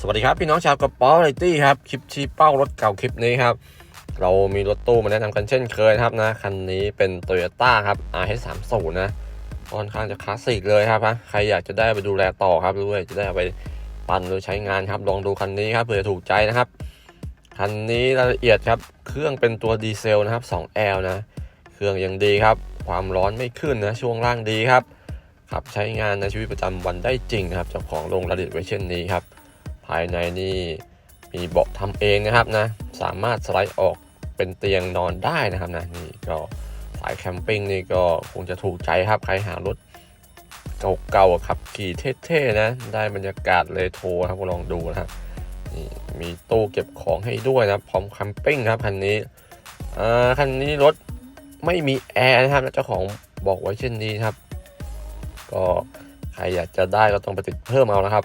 สวัสดีครับ พี่น้องชาวกระป๋อไรตี้ครับ คลิปชี้เป้ารถเก่าคลิปนี้ครับ เรามีรถตู้มาแนะนำกันเช่นเคยครับนะคันนี้เป็น t o y ยต้าครับ RH30 นะค่อนข้างจะคลาสสิกเลยครับนะใครอยากจะได้ไปดูแลต่อครับด้วยจะได้เอาไปปั่นหรือใช้งานครับ ลองดูคันนี้ครับเผื่อถูกใจนะครับ คันนี้รายละเอียดครับ เครื่องเป็นตัวดีเซลนะครับ 2L นะ เครื่องยังดีครับ ความร้อนไม่ขึ้นนะ ช่วงล่างดีครับขับใช้งานในชีวิตประจำวันได้จริงครับเจ้าของลงรายละเอียดไว้เช่นนี้ครับ ภายในนี่มีเบาะทำเองนะครับนะ สามารถสไลด์ออกเป็นเตียงนอนได้นะครับนะนี่ก็สายแคมปิ้งนี่ก็คงจะถูกใจครับใครหารถเก่าๆขับขี่เท่ๆนะ ได้บรรยากาศเลโทรครับลองดูนะครับนี่มีตู้เก็บของให้ด้วยนะพร้อมแคมปิ้งครับคันนี้อ่าคันนี้รถไม่มีแอร์นะครับเจ้าของบอกไว้เช่นนี้ครับ ก็ใครอยากจะได้ก็ต้องไปติดเพิ่มเอานะครับ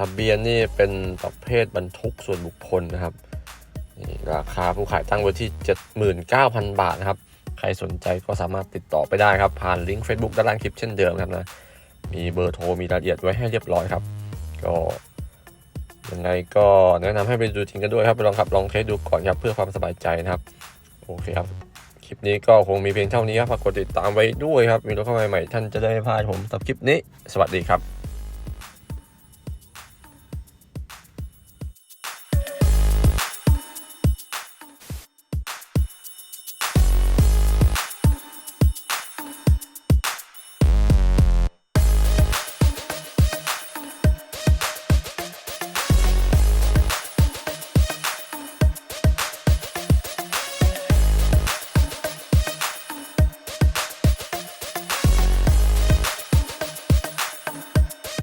ทะเบียนนี่เป็นประเภทบรรทุกส่วนบุคคลนะครับนี่ราคาผู้ขายตั้งไว้ที่ 79,000 บาทนะครับ ใครสนใจก็สามารถติดต่อไปได้ครับ ผ่านลิงก์ Facebook ด้านล่างคลิปเช่นเดิมครับนะ มีเบอร์โทรมีรายละเอียดไว้ให้เรียบร้อยครับ ก็ยังไงก็แนะนำให้ไปดูจริงกันด้วยครับ ไปลองขับลองเทสดูก่อนครับเพื่อความสบายใจนะครับ โอเคครับ คลิปนี้ก็คงมีเพียงเท่านี้ครับฝากกดติดตามไว้ด้วยครับ มีรถเข้ามาใหม่ท่านจะได้พลาดผมสำหรับคลิปนี้ สวัสดีครับ